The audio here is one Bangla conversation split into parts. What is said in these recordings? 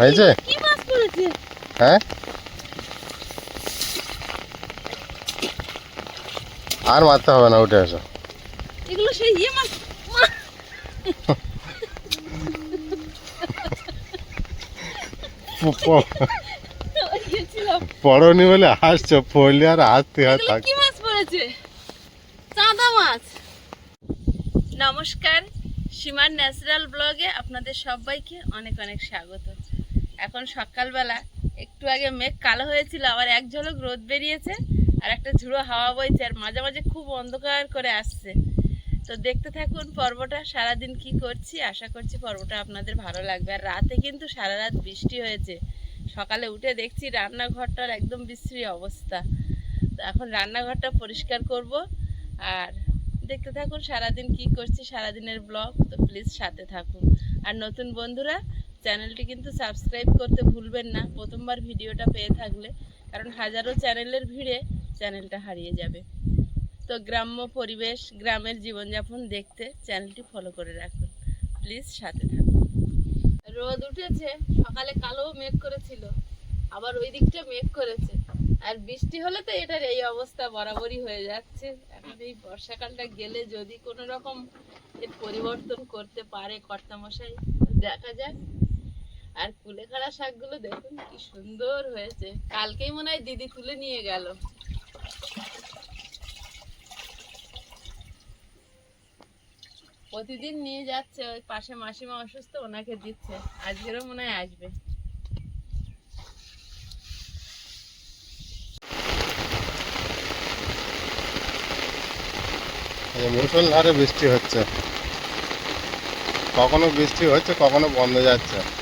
হয়েছে? হ্যাঁ? আর মারতে হবে না উঠে আসো এগুলো সেই ইয়ে মাছ। পড়নি বলে হাসছো পড়লে আর হাসতে হয় থাক কি মাছ পড়েছে? চাঁদা মাছ। নমস্কার সীমার ন্যাচারাল ব্লগে আপনাদের সবাইকে অনেক অনেক স্বাগত। এখন সকালবেলা, একটু আগে মেঘ কালো হয়েছিল, আবার এক ঝলক রোদ বেরিয়েছে, আর একটা ঝুড়ো হাওয়া বইছে, আর মাঝে মাঝে খুব অন্ধকার করে আসছে। তো দেখতে থাকুন পর্বটা, সারাদিন কি করছি, আশা করছি পর্বটা আপনাদের ভালো লাগবে। আর রাতে কিন্তু সারা রাত বৃষ্টি হয়েছে। সকালে উঠে দেখছি রান্নাঘরটার একদম বিশ্রী অবস্থা। তো এখন রান্নাঘরটা পরিষ্কার করব, আর দেখতে থাকুন সারাদিন কি করছি, সারাদিনের ব্লগ, তো প্লিজ সাথে থাকুন। আর নতুন বন্ধুরা চ্যানেলটি কিন্তু সাবস্ক্রাইব করতে ভুলবেন না, প্রথমবার ভিডিওটা পেয়ে থাকলে, কারণ হাজারো চ্যানেলের ভিড়ে চ্যানেলটা হারিয়ে যাবে। তো গ্রাম্য পরিবেশ, গ্রামের জীবনযাপন দেখতে চ্যানেলটি ফলো করে রাখুন। প্লিজ সাথে থাকুন। রোদ উঠেছে, সকালে কালো মেঘ করেছিল, আবার ওই দিকটা মেঘ করেছে। আর বৃষ্টি হলে তো এটার এই অবস্থা বরাবরই হয়ে যাচ্ছে। এখন এই বর্ষাকালটা গেলে যদি কোনো রকম এর পরিবর্তন করতে পারে কর্তামশাই, দেখা যাক। আর কুলেখাড়া শাকগুলো দেখুন, কি সুন্দর হয়েছে। কালকেই মনে হয় দিদি তুলে নিয়ে গেল। প্রতিদিন নিয়ে যাচ্ছে, ওই পাশে মাসিমা অসুস্থ, ওনাকে দিচ্ছে। আজকেরও মনে হয় আসবে। মুসলধারে বৃষ্টি হচ্ছে। কখনো বৃষ্টি হচ্ছে, কখনো বন্ধ যাচ্ছে।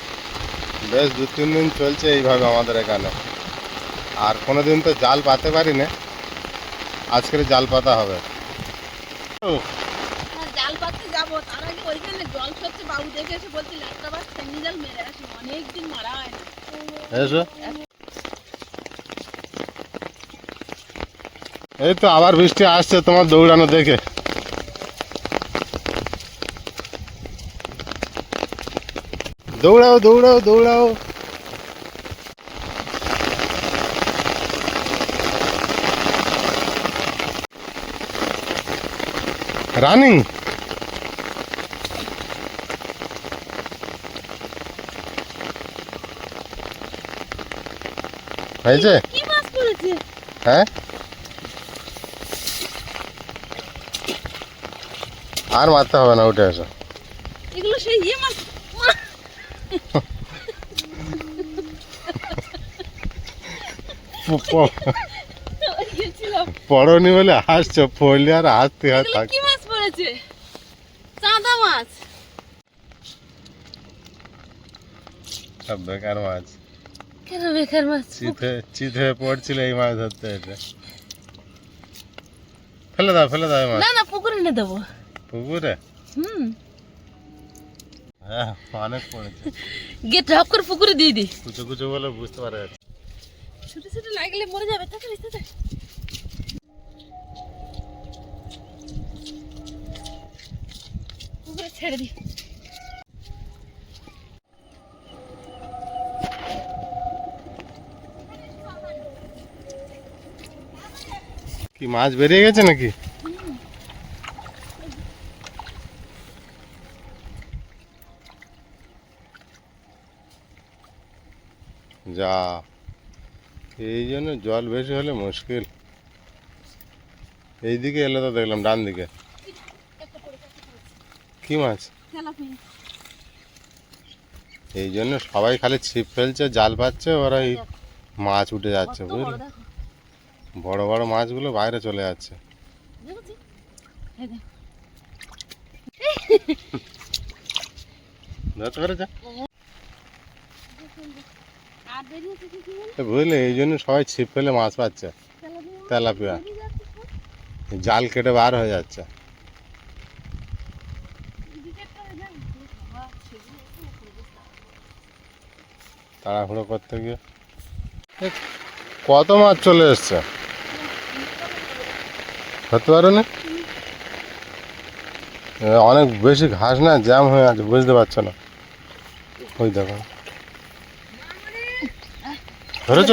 বেশ দু তিন দিন চলছে এইভাবে আমাদের এখানে। আর কোনো দিন তো জাল পাতে পারি না আজকের জাল পাতা হবে। হ্যাঁ জাল পাততে যাব। তার আগে ওইখানে জল সচ্ছে বাবু দেখে বলছিল একটা বার সেমনি জাল মেরে আসি। অনেকদিন মারা হয় না। এই তো আবার বৃষ্টি আসছে তোমার দৌড়ানো দেখে। দৌড়াও দৌড়াও দৌড়াও। রানিং। হয়েছে? হ্যাঁ? আর মারতে হবে না উঠে আসো এগুলো সেই ইয়ে মাছ মা- প- প- ওই গেছিলাম পড়নি বলে হাসছো পড়লে আর হাসতে হয় কি মাছ পড়েছে? চাঁদা মাছ। সব বেকার মাছ। কেন বেকার মাছ? চিথে চিথে পড়ছিল এই মাছ ধরতে এসে ফেলে দাও ফেলে দাও মাছ। না না পুকুরে এনে দেবো। পুকুরে? হুম। হ্যাঁ অনেক পড়েছে। গেট ঢপ করে পুকুরে দিয়ে দি। কুচো কুচো বলে বুঝতে পারা যাচ্ছে। ছোট ছোট লাগলে মরে যাবে, তাড়াতাড়ি তাড়াতাড়ি। পুকুরে ছেড়ে দি কি মাছ বেরিয়ে গেছে নাকি? যা। এই জন্য জল বেশি হলে মুশকিল। এইদিকে এলে তো দেখলাম ডান দিকে কি মাছ? এই জন্য সবাই খালি ছিপ ফেলছে জাল পাচ্ছে ওরা এই মাছ উঠে যাচ্ছে বুঝলি? বড় বড় মাছগুলো বাইরে চলে যাচ্ছে। ধরতে পেরেছে আর বেরিয়েছে কি কি বলে এ বুঝলে, এই জন্য সবাই ছিপ ফেলে মাছ পাচ্ছে, তেলাপিয়া। জাল কেটে বার হয়ে যাচ্ছে। তাড়াহুড়ো করতে গিয়ে। কত মাছ চলে এসছে? ধরতে পারো না অনেক বেশি ঘাস না, জ্যাম হয়ে আছে, বুঝতে পারছ না। ওই দেখো। ধরেছ?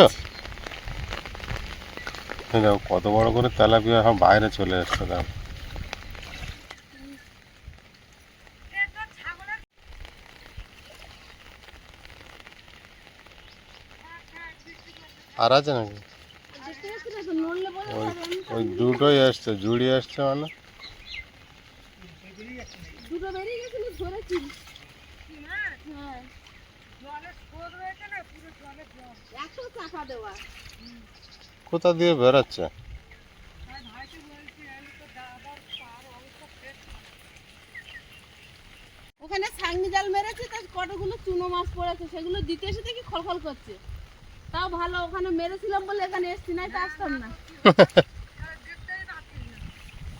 দেখো কত বড় করে তেলাপিয়া এখন বাইরে চলে এসছে দেখো। আর আছে নাকি? ওই ওই দুটোই এসছে জুড়ি এসছে মানে। দুটো বেরিয়ে গেছিল ধরেছি হ্যাঁ একশো টাকা দেওয়া কোথা দিয়ে বেরোচ্ছে ওখানে ছাংনি জাল মেরেছে তার কতগুলো চুনো মাছ পড়েছে সেগুলো দিতে এসে দেখি খলখল করছে। তাও ভালো ওখানে মেরেছিলাম বলে এখানে এসছি নাই তা আসতাম না।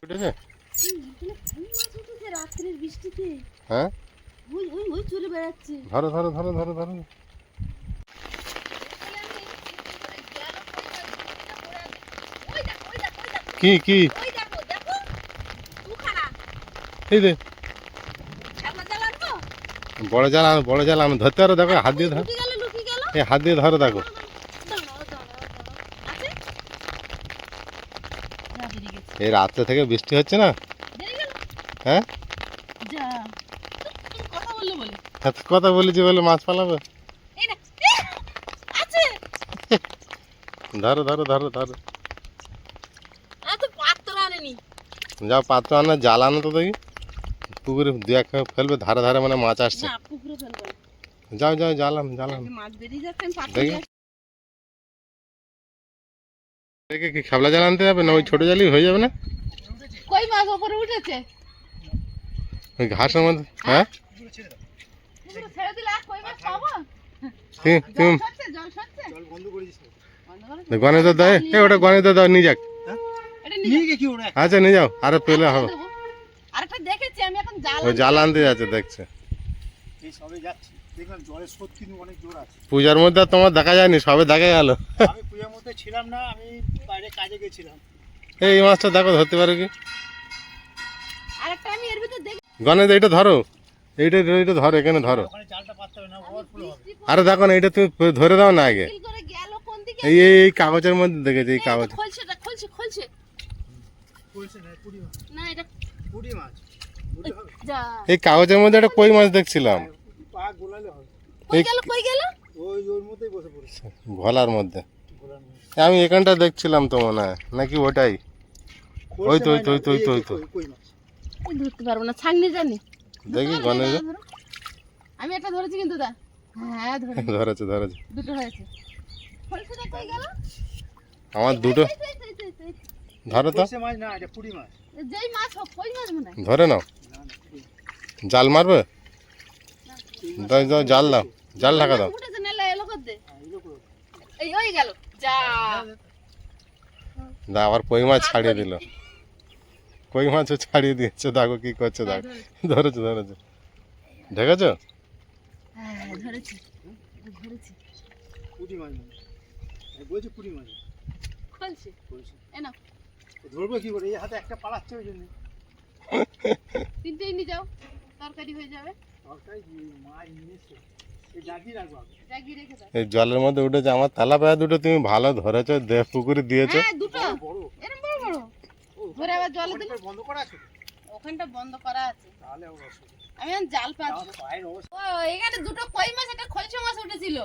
উঠেছে রাত্রির বৃষ্টিতে। হ্যাঁ? ওই ওই ওই চলে বেড়াচ্ছে। ধরো ধরো ধরো ধরো ধরো। কি কি? এই দে বড় জাল আনো বড় জাল আনো ধরতে পারো দেখো হাত দিয়ে ধরো। এই হাত দিয়ে ধরো দেখো। এই রাত্রে থেকে বৃষ্টি হচ্ছে না? হ্যাঁ? কথা বললে বলে। এত কথা বলেছি বলে মাছ পালাবে। ধরো ধরো ধরো ধরো আর তো পাত্র আনেনি। যাও পাত্র আনো জাল আনো তো দেখি। পুকুরে দু এক ফেলবে ধারে ধারে মানে মাছ আসছে। যাও যাও আমি পাত্র দেখি। দেখে কি খাবলা জাল আনতে যাবে না ওই ছোট জালই হয়ে যাবে না? কই মাছ ওপরে উঠেছে? ওই ঘাসের মধ্যে হ্যাঁ? পুকুরে ছেড়ে দিলে আর কই মাছ পাবো? তুমি জল তুমি সরছে, জল সরছে? বন্ধ করে গণিত দাও এ ওটা গণিত দাও নিয়ে যাক। আচ্ছা নিয়ে যাও আরে পেলে হবে। আরেকটা দেখেছি আমি এখন জাল ওই জাল আনতে যাচ্ছে দেখছে। এই সবে যাচ্ছি। দেখলাম জলের স্রোত কিন্তু অনেক জোর আছে। পূজার মধ্যে আর তোমার দেখা যায়নি সবে দেখা গেল। আমি পূজার মধ্যে ছিলাম না আমি বাইরে কাজে গেছিলাম। এই মাছটা দেখো ধরতে পারো কি? আরেকটা আমি এর ভিতর দেখি। গণেশ এইটা ধরো। এইটা এইটা ধরো এখানে ধরো। আরে দেখো না এটা তুমি ধরে দাও না আগে। ফিল করে গেল কোন দিকে? এই এই এই কাগজের মধ্যে দেখেছি এই কাগজ খলছে এটা খলছে খলছে বলছে না কুড়ি মাছ না এটা কুড়ি মাছ কুড়ি হবে যা এই কাগজের মধ্যে একটা কই মাছ দেখছিলাম। পা গোলালে হবে কই গেল কই গেল? ওই ওর মধ্যেই বসে পড়েছে। ভলার মধ্যে। আমি এখানটা দেখছিলাম তো মনে হয় নাকি ওটাই? ওই তো, ওই তো, ওই তো, ওই তো, ওই তো। কই মাছ? ওই ধরতে পারব না ছাগনি জানি। দেখি গণেশ। আমি একটা ধরেছি কিন্তু দা। হ্যাঁ ধরে ধরেছে ধরেছে। দুটো হয়েছে। খলছেটা কই গেল? আমার দুটো ধরো তো। সে মাছ না এটা কুড়ি মাছ তো। যেই মাছ হোক কই মাছ মনে হয়। ধরে নাও। জাল মারবে? জাল দাও জাল ঢাকা দাও। হ্যাঁ, দা আবার কই মাছ ছাড়িয়ে দিল? কই মাছও ছাড়িয়ে দিয়েছে দেখো কি করছে দেখো। ধরেছে। ধরেছে দেখেছ হ্যাঁ ধরেছি। ধরবো কি করে? এই হাতে একটা পালাচ্ছে ওই জন্য তিনটেই নিয়ে যাও। তরকারি হয়ে যাবে। মাছ নিয়েছে। এই জলের মধ্যে উঠেছে। আমার তেলা পায়া দুটো তুমি ভালো ধরেছো দে পুকুরে দিয়েছ। হ্যাঁ দুটো। বড় এরকম বড় বড়। ধরে আবার জলে দিলে? বন্ধ করা আছে ওখানটা বন্ধ করা আছে। তাহলে আমি জাল পাচ্ছি। ও এখানে দুটো কই মাছ একটা খলসে মাছ উঠেছিল।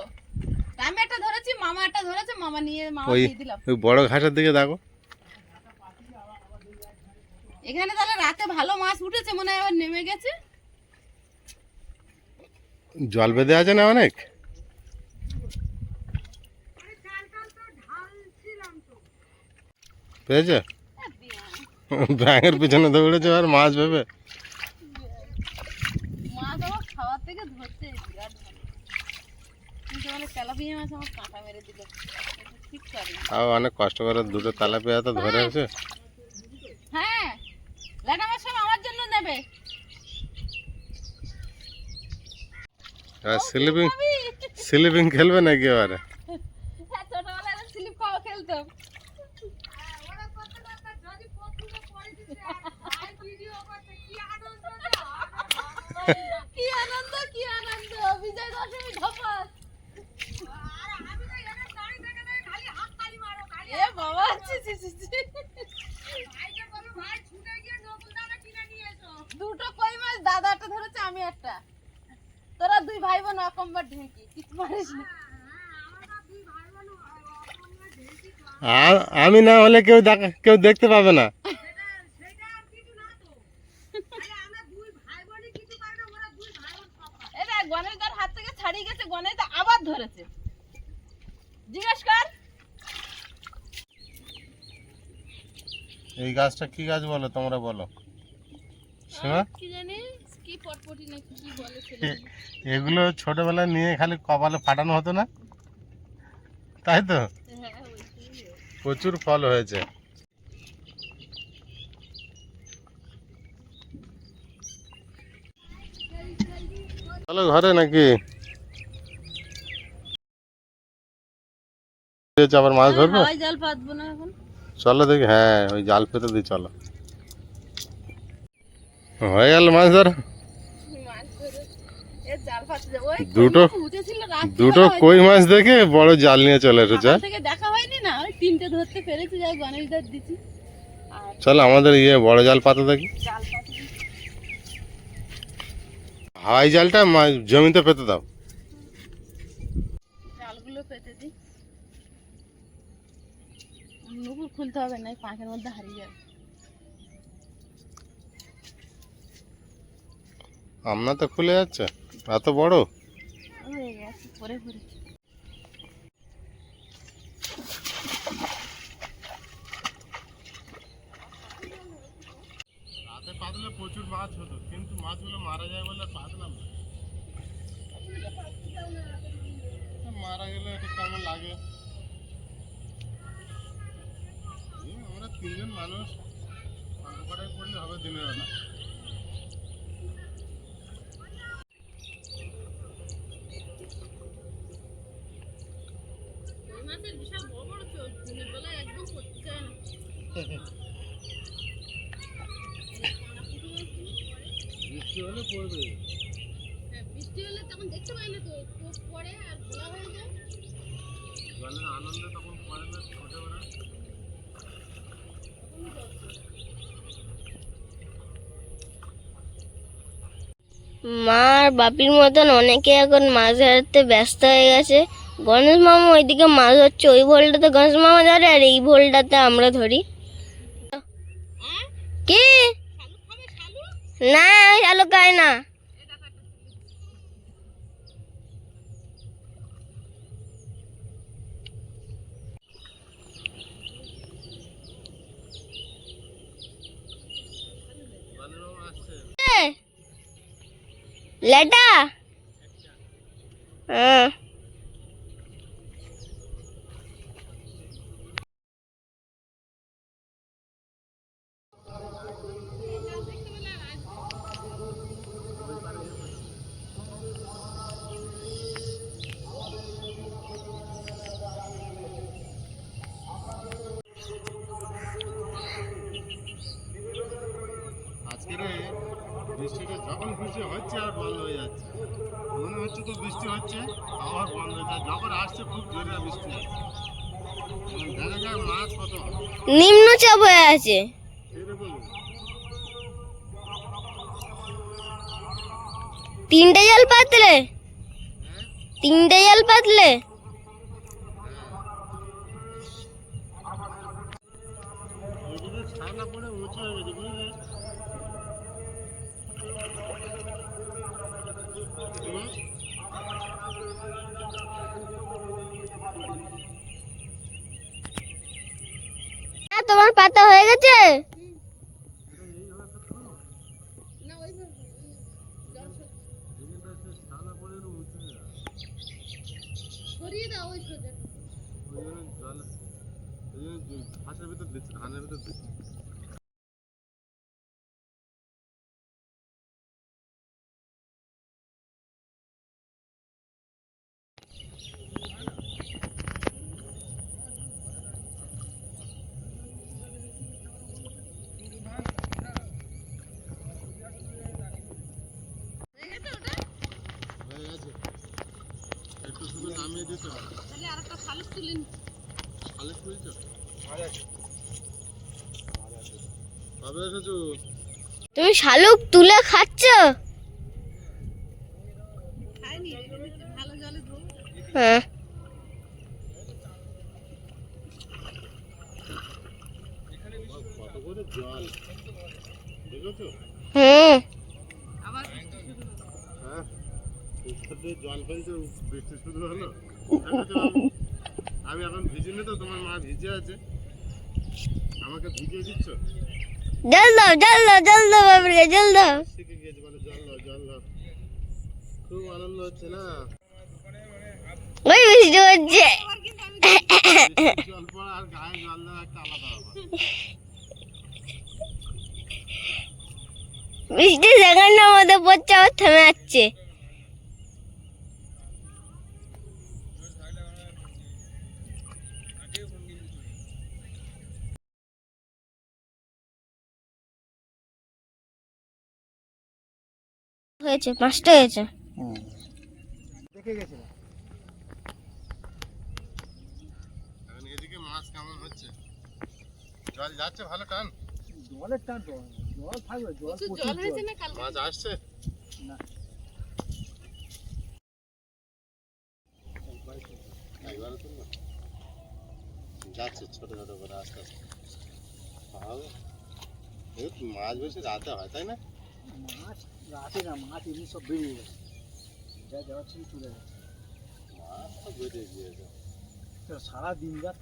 আমি একটা ধরেছি মামা একটা ধরেছে মামা নিয়ে মামা দিয়ে দিলাম। ওই বড় ঘাসের দিকে দেখো। এখানে তাহলে রাতে ভালো মাছ উঠেছে মনে হয় নেমে গেছে? জল বেঁধে আছে না অনেক? পেয়েছে? ব্যাঙের পিছনে দৌড়েছে আর মাছ ভেবে। তেলাপিয়া অনেক কষ্ট করে দুটো তালা পেয়ে তো ধরে আছে হ্যাঁ ল্যাটা মাছ সব আমার জন্য নেবে। এবার স্লিপিং স্লিপিং খেলবে নাকি এবারে? হ্যাঁ ছোটবেলায় স্লিপ খাওয়া খেলতাম। কি আনন্দ কি আনন্দ বিজয় দশমী ছি, ছি, ছি। দুটো কই মাছ দাদা একটা ধরেছে আমি একটা তোরা দুই ভাই বোন অকম্বার ঢেঁকি কিছু পারিস না। আমি না হলে কেউ দেখা কেউ দেখতে পাবে না। গণেশদার হাত থেকে ছাড়িয়ে গেছে গণেশ আবার ধরেছে। জিজ্ঞেস কর। এই গাছটা কি গাছ বলো তোমরা বলো। কি জানি কি পটপটি না কি বলে এ- এগুলো ছোটবেলায় নিয়ে খালি কপালে ফাটানো হতো না? তাই তো? হ্যাঁ প্রচুর ফল হয়েছে। চলো ঘরে নাকি? আবার মাছ ধরবো? জাল পাতবো না এখন। চলো দেখি হ্যাঁ ওই জাল পেতে দিই চলো। হয়ে গেল মাছ ধর মাছ ধরে এ জাল পাততে যাব ওই দুটো- দুটো কই মাছ দেখে বড় জাল নিয়ে চলে এসেছে। দেখা হয়নি না ওই তিনটে ধরতে পেরেছি যাই গণেশদার দিছি। চলো আমাদের ইয়ে বড় জাল পাতা দেখি। হাওয়াই জালটা জমিতে পেতে দাও। জালগুলো পেতে দিই। নুপুর খুলতে হবে না পাঁকের মধ্যে হারিয়ে যাবে। আমনা তো খুলে যাচ্ছে। এত বড়। পাতলে প্রচুর মাছ হতো, কিন্তু মাছগুলো মারা যায় বলে পাতলাম মারা গেলে এটা কেমন লাগে? আমরা তিনজন মানুষ কটাই পড়লে হবে দিনের বেলা ওই মাছের বিশাল বড় বড় চোখ দিনের বেলায় একদম করতে চায় না বৃষ্টি হলে পড়বে। হ্যাঁ বৃষ্টি হলে তখন দেখতে পাই না তো পড়ে আর ঘোলা হয়ে যায়। জলের আনন্দ তখন পড়ে না ছোটবেলা মা আর বাপির মতন অনেকে এখন মাছ ধরতে ব্যস্ত হয়ে গেছে। গণেশ মামা ওইদিকে মাছ ধরছে ওই ভোলটাতে গণেশ মামা ধরে আর এই ভোলটাতে আমরা ধরি। কি? না শালু খায় না। লেটা? হ্যাঁ। বৃষ্টিটা যখন বৃষ্টি হচ্ছে আর বন্ধ হয়ে যাচ্ছে। মনে হচ্ছে তো বৃষ্টি হচ্ছে আবার বন্ধ হয়ে যখন আসছে খুব জোরে বৃষ্টি আসছে দেখা যায় মাছ কত নিম্নচাপ হয়ে আছে। তিনটে জাল পাতলে? তিনটে জাল পাতলে এদিকে ছানা পড়ে উঁচু হয়ে গেছে বুঝলি হুম? হ্যাঁ তোমার পাতা হয়ে গেছে না ওই ছানা পড়ে উঁচু হয়ে গেছে সরিয়ে দাও ওই সোজা ওই জল ওই জন্য ঘাসের ভিতর হয়ে গেছে একটু শুধু নামিয়ে দিতে হবে তাহলে আর একটা শালুক তুলে নি শালিক তুলছো কবে এসেছ তুমি শালুক তুলে খাচ্ছ? হ্যাঁ। হ্যাঁ। আমি এখন ভিজিনি তো তোমার মা ভিজে আছে। আমাকে ভিজিয়ে দিচ্ছ? জল দাও জল দাও জল দাও জল দাও না ওই বৃষ্টি হচ্ছে বৃষ্টি মধ্যে পড়ছে আবার থেমে যাচ্ছে হয়েছে পাঁচটা হয়েছে। দেখে এখন এদিকে মাছ কেমন হচ্ছে? জল যাচ্ছে ভালো টান? জলের টান জল জল থাকবে জল প্রচুর প্রচুর জল জল। হয়েছে না কালকে? মাছ আসছে? না। যাচ্ছে ছোট ছোট করে আস্তে মাছ বেশি রাতে হয় তাই না? রাতে না মাছ এমনি সব বেরিয়ে গেছে। যা যাওয়ার ছিল চলে গেছে। মাছ সব বেরিয়ে গিয়েছে। সারা দিন রাত